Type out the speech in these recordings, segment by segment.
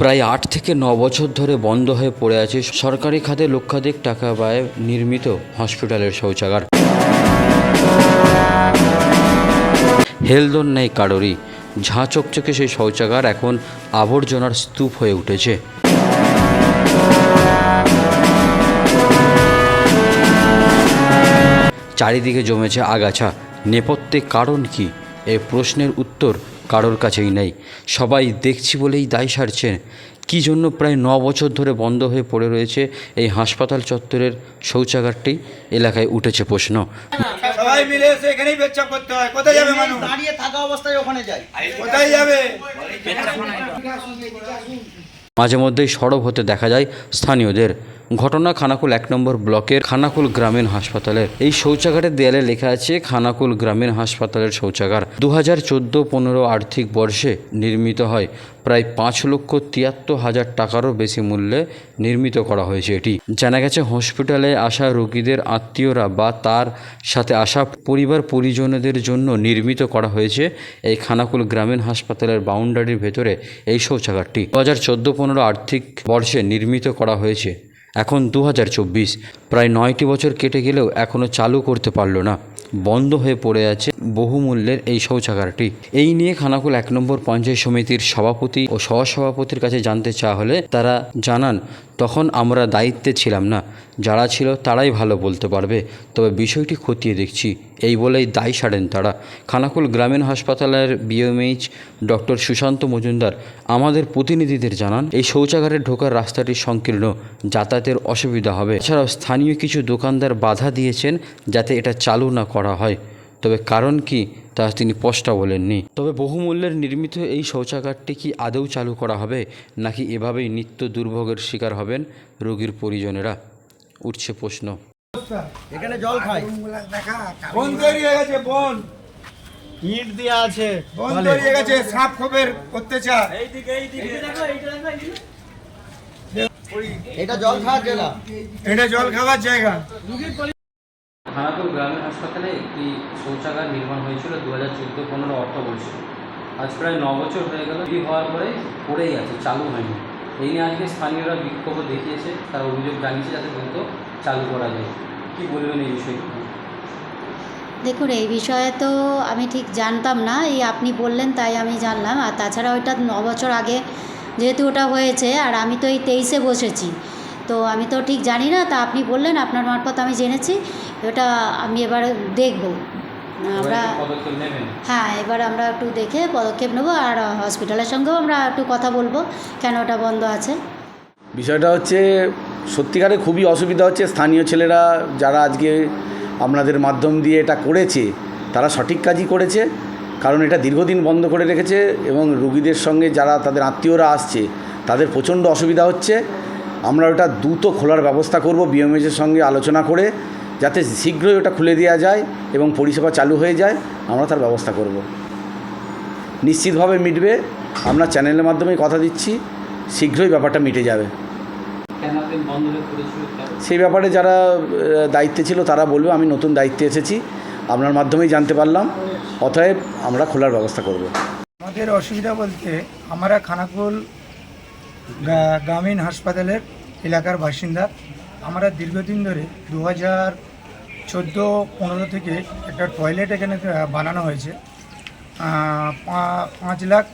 প্রায় আট থেকে ন বছর ধরে বন্ধ হয়ে পড়ে আছে সরকারি খাতে লক্ষাধিক টাকা ব্যয়ে নির্মিত হসপিটালের শৌচাগার। হেলদোল নেই কারোরই। ঝাঁ চকচকে সেই শৌচাগার এখন আবর্জনার স্তূপ হয়ে উঠেছে। চারিদিকে জমেছে আগাছা। নেপথ্যে কারণ কি? এই প্রশ্নের উত্তর কারোর কাছেই নেই। সবাই দেখছি বলেই দায় সারছেন কী জন্য প্রায় ন বছর ধরে বন্ধ হয়ে পড়ে রয়েছে এই হাসপাতাল চত্বরের শৌচাগারটি? এলাকায় উঠেছে প্রশ্ন। সবাই মিলে এসে এখানেই পেচ্ছাপ করতে হয়। কোথায় যাবে মানুষ? দাঁড়িয়ে থাকা অবস্থায় ওখানে যাই। কোথায় যাবে? মাঝে মধ্যেই সরব হতে দেখা যায় স্থানীয়দের। ঘটনা খানাকুল এক নম্বর ব্লকের খানাকুল গ্রামীণ হাসপাতালের। এই শৌচাগারের দেয়ালে লেখা আছে, খানাকুল গ্রামীণ হাসপাতালের শৌচাগার। দু হাজার চোদ্দ পনেরো আর্থিক বর্ষে নির্মিত হয়। প্রায় পাঁচ লক্ষ তিয়াত্তর হাজার টাকারও বেশি মূল্যে নির্মিত করা হয়েছে এটি। জানা গেছে, হসপিটালে আসা রোগীদের আত্মীয়রা বা তার সাথে আসা পরিবার পরিজনদের জন্য নির্মিত করা হয়েছে। এই খানাকুল গ্রামীণ হাসপাতালের বাউন্ডারির ভেতরে এই শৌচাগারটি। দু হাজার চোদ্দ পনেরো আর্থিক বর্ষে নির্মিত করা হয়েছে। এখন দু হাজার চব্বিশ। প্রায় নয়টি বছর কেটে গেলেও এখনও চালু করতে পারল না। বন্ধ হয়ে পড়ে আছে বহুমূল্যের এই শৌচাগারটি। এই নিয়ে খানাকুল এক নম্বর পঞ্চায়েত সমিতির সভাপতি ও সহসভাপতির কাছে জানতে চাওয়া হলে তারা জানান, তখন আমরা দায়িত্বে ছিলাম না। যারা ছিল তারাই ভালো বলতে পারবে। তবে বিষয়টি খতিয়ে দেখছি। এই বলেই দায় সারেন তারা। খানাকুল গ্রামীণ হাসপাতালের বিএমএইচ ডক্টর সুশান্ত মজুমদার আমাদের প্রতিনিধিদের জানান, এই শৌচাগারে ঢোকার রাস্তাটি সংকীর্ণ। যাতায়াতের অসুবিধা হবে। এছাড়াও স্থানীয় কিছু দোকানদার বাধা দিয়েছেন যাতে এটা চালু না করা হয়। তবে কারণ কি তা তিনি স্পষ্ট বলেননি। তবে বহুমূল্যের নির্মিত এই শৌচাগারটি কি আদৌ চালু করা হবে নাকি এভাবেই নিত্য দুর্ভোগের শিকার হবেন রোগীর পরিজনেরা? উঠছে প্রশ্ন। এখানে জল খাই। বন তৈরি হয়ে গেছে বন। ইট দেওয়া আছে বন তৈরি হয়ে গেছে সাপ খোপের অত্যাচার। এটা জল খাওয়ার জায়গা। এটা জল খাওয়ার জায়গা। খানাকুল গ্রামীণ হাসপাতালে একটি শৌচাগার নির্মাণ হয়েছিল দু হাজার চোদ্দ পনেরো অর্থবর্ষে আজ প্রায় ন বছর হয়ে গেল বিয়ে হওয়ার পরে পড়েই আছে, চালু হয়নি। এই নিয়ে আজকে স্থানীয়রা বিক্ষোভ দেখিয়েছে, তারা অভিযোগ জানিয়েছে যাতে দ্রুত চালু করা যায়। কী বলবেন এই বিষয়ে দেখুন, এই বিষয়ে তো আমি ঠিক জানতাম না, এই আপনি বললেন তাই আমি জানলাম। আর তাছাড়া ওইটা ন বছর আগে যেহেতু ওটা হয়েছে, আর আমি তো এই তেইশে বসেছি। তো আমি তো ঠিক জানি না তা আপনি বললেন আপনার মারফত আমি জেনেছি ওটা আমি এবার দেখব। আমরা হ্যাঁ এবার আমরা একটু দেখে পদক্ষেপ নেব আর হসপিটালের সঙ্গেও আমরা একটু কথা বলব কেন ওটা বন্ধ আছে। বিষয়টা হচ্ছে সত্যিকারে খুবই অসুবিধা হচ্ছে স্থানীয় ছেলেরা যারা আজকে আপনাদের মাধ্যম দিয়ে এটা করেছে তারা সঠিক কাজই করেছে কারণ এটা দীর্ঘদিন বন্ধ করে রেখেছে এবং রুগীদের সঙ্গে যারা তাদের আত্মীয়রা আসছে তাদের প্রচণ্ড অসুবিধা হচ্ছে আমরা ওটা দ্রুত খোলার ব্যবস্থা করব বিএমএসের সঙ্গে আলোচনা করে যাতে শীঘ্রই ওটা খুলে দেওয়া যায় এবং পরিষেবা চালু হয়ে যায় আমরা তার ব্যবস্থা করব। নিশ্চিতভাবে মিটবে আমরা চ্যানেলের মাধ্যমে কথা দিচ্ছি শীঘ্রই ব্যাপারটা মিটে যাবে। সেই ব্যাপারে যারা দায়িত্বে ছিল তারা বলবে আমি নতুন দায়িত্বে এসেছি আপনার মাধ্যমেই জানতে পারলাম অতএব আমরা খোলার ব্যবস্থা করব। আমাদের অসুবিধা বলতে আমরা খানাকুল গ্রামীণ হাসপাতালের এলাকার বাসিন্দা। আমরা দীর্ঘদিন ধরে দু হাজার চোদ্দ পনেরো থেকে একটা টয়লেট এখানে বানানো হয়েছে। পাঁচ লাখ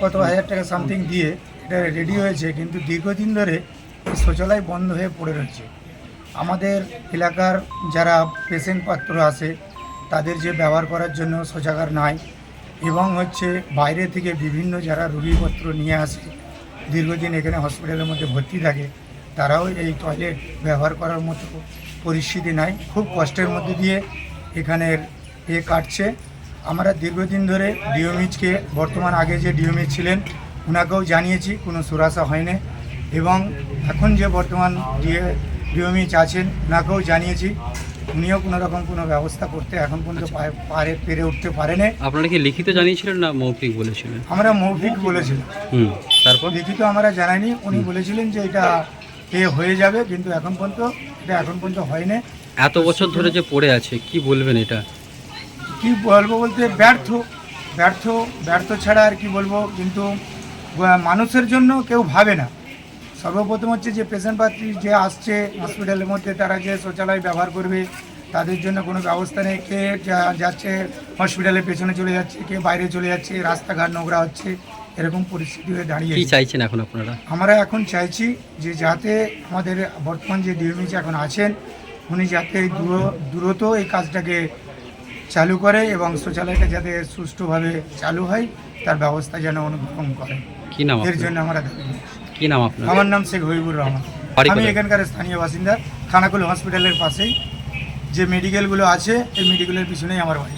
কত হাজার টাকা সামথিং দিয়ে এটা রেডি হয়েছে, কিন্তু দীর্ঘদিন ধরে শৌচালয় বন্ধ হয়ে পড়ে রয়েছে। আমাদের এলাকার যারা পেশেন্ট পাত্র আছে, তাদের যে ব্যবহার করার জন্য শৌচাগার নাই, এবং হচ্ছে বাইরে থেকে বিভিন্ন যারা রোগীপত্র নিয়ে আসে দীর্ঘদিন এখানে হসপিটালের মধ্যে ভর্তি থাকে, তারাও এই টয়লেট ব্যবহার করার মতো পরিস্থিতি নাই। খুব কষ্টের মধ্যে দিয়ে এখানের এ কাটছে। আমরা দীর্ঘদিন ধরে ডিওমিজকে বর্তমান আগে যে ডিওমিজ ছিলেন ওনাকেও জানিয়েছি, কোনো সুরাসা হয়নি। এবং এখন যে বর্তমান ডিওমিজ আছেন ওনাকেও জানিয়েছি। উনিও কোনো রকম কোনো ব্যবস্থা করতে এখন পর্যন্ত পায়ে- পারে পেরে উঠতে পারেনি। আপনারা কি লিখিত জানিয়েছিলেন না মৌখিক বলেছিলেন? আমরা মৌখিক বলেছিলাম। হুম তারপর? লিখিত আমরা জানাইনি। উনি বলেছিলেন যে এটা এ হয়ে যাবে কিন্তু এখন পর্যন্ত এটা এখন পর্যন্ত হয়নি। এত বছর ধরে যে পড়ে আছে কি বলবেন এটা? কি বলব বলতে ব্যর্থ ব্যর্থ ব্যর্থ ছাড়া আর কি বলব কিন্তু মানুষের জন্য কেউ ভাবে না। সর্বপ্রথম হচ্ছে যে পেশেন্ট পাত্রী যে আসছে হসপিটালের মধ্যে তারা যে শৌচালয় ব্যবহার করবে তাদের জন্য কোনো ব্যবস্থা নেই। কে যা- যাচ্ছে হসপিটালের পেছনে চলে যাচ্ছে কে বাইরে চলে যাচ্ছে রাস্তাঘাট নোংরা হচ্ছে এরকম পরিস্থিতি হয়ে দাঁড়িয়ে কি চাইছেন এখন আপনারা? আমরা এখন চাইছি যে যাতে আমাদের বর্তমান যে ডিএমইচ এখন আছেন উনি যাতে দ্রু- দ্রুত এই কাজটাকে চালু করে এবং শৌচালয়টা যাতে সুষ্ঠুভাবে চালু হয় তার ব্যবস্থা যেন অনুগ্রহণ করে এর জন্য আমরা দাবি। কি নাম আপনার? আমার নাম শেখ হবিবুর রহমান। আমি এখানকার স্থানীয় বাসিন্দা খানাকুল হসপিটালের পাশেই। যে মেডিকেলগুলো আছে এই মেডিকেলের পিছনেই আমার বাড়ি।